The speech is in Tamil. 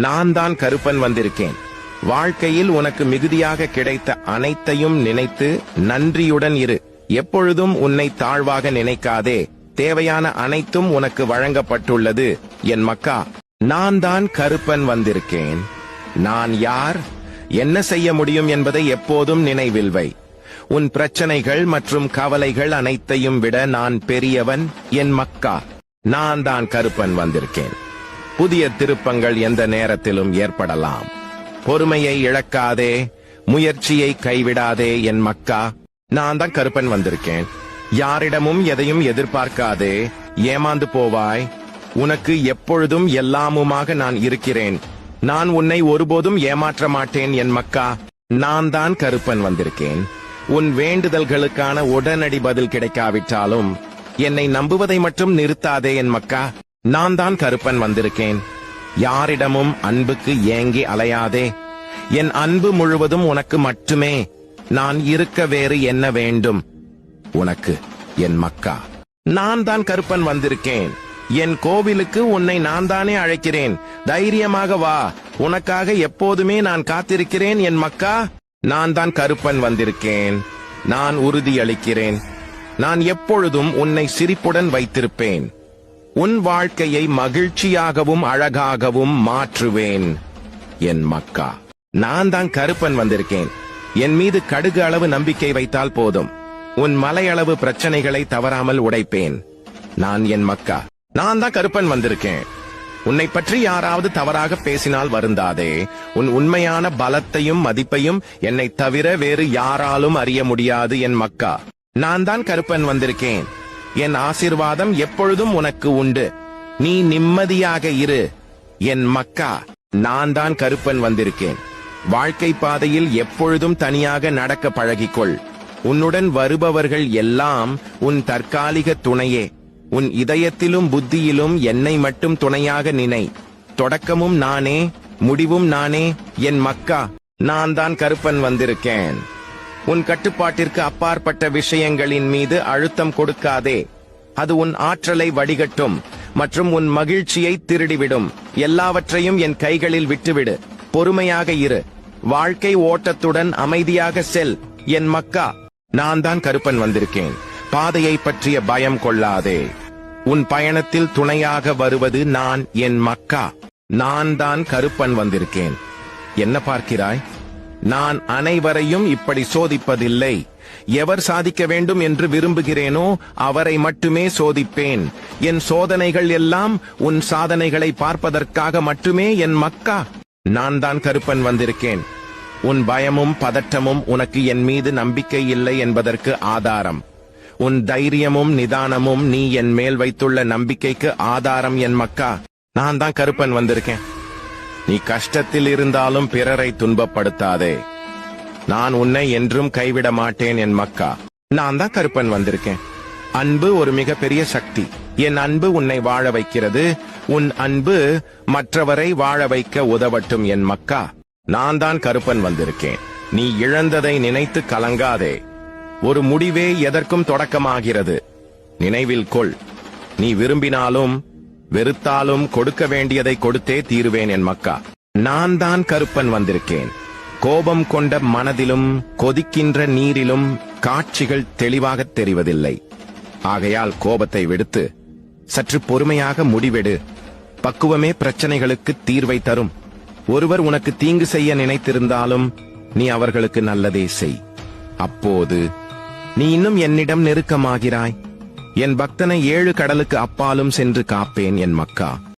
நான் தான் கருப்பன் வந்திருக்கேன். வாழ்க்கையில் உனக்கு மிகுதியாக கிடைத்த அனைத்தையும் நினைத்து நன்றியுடன் இரு. எப்பொழுதும் உன்னை தாழ்வாக நினைக்காதே. தேவையான அனைத்தும் உனக்கு வழங்கப்பட்டுள்ளது என் மக்கா. நான் தான் கருப்பன் வந்திருக்கேன். நான் யார்? என்ன செய்ய முடியும் என்பதை எப்போதும் நினைவில் வை உன் பிரச்சனைகள் மற்றும் கவலைகள் அனைத்தையும் விட நான் பெரியவன் என் மக்கா. நான் தான் கருப்பன் வந்திருக்கேன். புதிய திருப்பங்கள் எந்த நேரத்திலும் ஏற்படலாம். பொறுமையை இழக்காதே முயற்சியை கைவிடாதே என் மக்கா. நான் தான் கருப்பன் வந்திருக்கேன். யாரிடமும் எதையும் எதிர்பார்க்காதே ஏமாந்து போவாய். உனக்கு எப்பொழுதும் எல்லாமுமாக நான் இருக்கிறேன். நான் உன்னை ஒருபோதும் ஏமாற்ற மாட்டேன் என் மக்கா. நான் தான் கருப்பன் வந்திருக்கேன். உன் வேண்டுதல்களுக்கான உடனடி பதில் கிடைக்காவிட்டாலும் என்னை நம்புவதை மட்டும் நிறுத்தாதே என் மக்கா. நான் தான் கருப்பன் வந்திருக்கேன். யாரிடமும் அன்புக்கு ஏங்கி அலையாதே. என் அன்பு முழுவதும் உனக்கு மட்டுமே. நான் இருக்க வேறு என்ன வேண்டும்? உனக்கு என் மக்கா. நான் தான் கருப்பன் வந்திருக்கேன். என் கோவிலுக்கு உன்னை நான் தானே அழைக்கிறேன். தைரியமாக வா. உனக்காக எப்போதுமே நான் காத்திருக்கிறேன் என் மக்கா. நான் தான் கருப்பன் வந்திருக்கேன். நான் உறுதியளிக்கிறேன். நான் எப்பொழுதும் உன்னை சிரிப்புடன் வைத்திருப்பேன். உன் வாழ்க்கையை மகிழ்ச்சியாகவும் அழகாகவும் மாற்றுவேன். என் மக்கா நான் தான் கருப்பன் வந்திருக்கேன். என் மீது கடுகு அளவு நம்பிக்கை வைத்தால் போதும். உன் மலையளவு பிரச்சனைகளை தவறாமல் உடைப்பேன். நான் என் மக்கா நான் தான் கருப்பன் வந்திருக்கேன். உன்னை பற்றி யாராவது தவறாக பேசினால் வருந்தாதே. உன் உண்மையான பலத்தையும் மதிப்பையும் என்னை தவிர வேறு யாராலும் அறிய முடியாது என் மக்கா. நான் தான் கருப்பன் வந்திருக்கேன். என் ஆசிர்வாதம் எப்பொழுதும் உனக்கு உண்டு. நீ நிம்மதியாக இரு. என் மக்கா நான் தான் கருப்பன் வந்திருக்கேன். வாழ்க்கை பாதையில் எப்பொழுதும் தனியாக நடக்க பழகிக்கொள். உன்னுடன் வருபவர்கள் எல்லாம் உன் தற்காலிக துணையே. உன் இதயத்திலும் புத்தியிலும் என்னை மட்டும் துணையாக நினை. தொடக்கமும் நானே முடிவும் நானே. என் மக்கா நான் தான் கருப்பன் வந்திருக்கேன். உன் கட்டுப்பாட்டிற்கு அப்பாற்பட்ட விஷயங்களின் மீது அழுத்தம் கொடுக்காதே. அது உன் ஆற்றலை வடிகட்டும் மற்றும் உன் மகிழ்ச்சியை திருடிவிடும். எல்லாவற்றையும் என் கைகளில் விட்டுவிடு. பொறுமையாக இரு. வாழ்க்கை ஓட்டத்துடன் அமைதியாக செல். என் மக்கா நான் தான் கருப்பன் வந்திருக்கேன். பாதையை பற்றிய பயம் கொள்ளாதே. உன் பயணத்தில் துணையாக வருவது நான் என் மக்கா. நான் தான் கருப்பன் வந்திருக்கேன். என்ன பார்க்கிறாய்? நான் அனைவரையும் இப்படி சோதிப்பதில்லை. எவர் சாதிக்க வேண்டும் என்று விரும்புகிறேனோ அவரை மட்டுமே சோதிப்பேன். என் சோதனைகள் எல்லாம் உன் சாதனைகளை பார்ப்பதற்காக மட்டுமே என் மக்கா. நான் தான் கருப்பன் வந்திருக்கேன். உன் பயமும் பதட்டமும் உனக்கு என் மீது நம்பிக்கை இல்லை என்பதற்கு ஆதாரம். உன் தைரியமும் நிதானமும் நீ என் மேல் வைத்துள்ள நம்பிக்கைக்கு ஆதாரம் என் மக்கா. நான் தான் கருப்பன் வந்திருக்கேன். நீ கஷ்டத்தில் இருந்தாலும் பிறரை துன்பப்படுத்தாதே. நான் உன்னை என்றும் கைவிட மாட்டேன் என் மக்கா. நான் தான் கருப்பன் வந்திருக்கேன். அன்பு ஒரு மிகப்பெரிய சக்தி. என் அன்பு உன்னை வாழ வைக்கிறது. உன் அன்பு மற்றவரை வாழ வைக்க உதவட்டும் என் மக்கா. நான் தான் கருப்பன் வந்திருக்கேன். நீ இழந்ததை நினைத்து கலங்காதே. ஒரு முடிவே எதற்கும் தொடக்கமாகிறது. நினைவில் கொள். நீ விரும்பினாலும் வெறுத்தாலும் கொடுக்க வேண்டியதை கொடுத்தே தீருவேன் என் மக்கா. நான் தான் கருப்பன் வந்திருக்கேன். கோபம் கொண்ட மனதிலும் கொதிக்கின்ற நீரிலும் காட்சிகள் தெளிவாகத் தெரிவதில்லை. ஆகையால் கோபத்தை விடுத்து சற்று பொறுமையாக முடிவெடு. பக்குவமே பிரச்சனைகளுக்கு தீர்வை தரும். ஒருவர் உனக்கு தீங்கு செய்ய நினைத்திருந்தாலும் நீ அவர்களுக்கு நல்லதே செய். அப்போது நீ இன்னும் என்னிடம் நெருக்கமாகிறாய். என் பக்தனை ஏழு கடலுக்கு அப்பாலும் சென்று காப்பேன் என் மக்கா.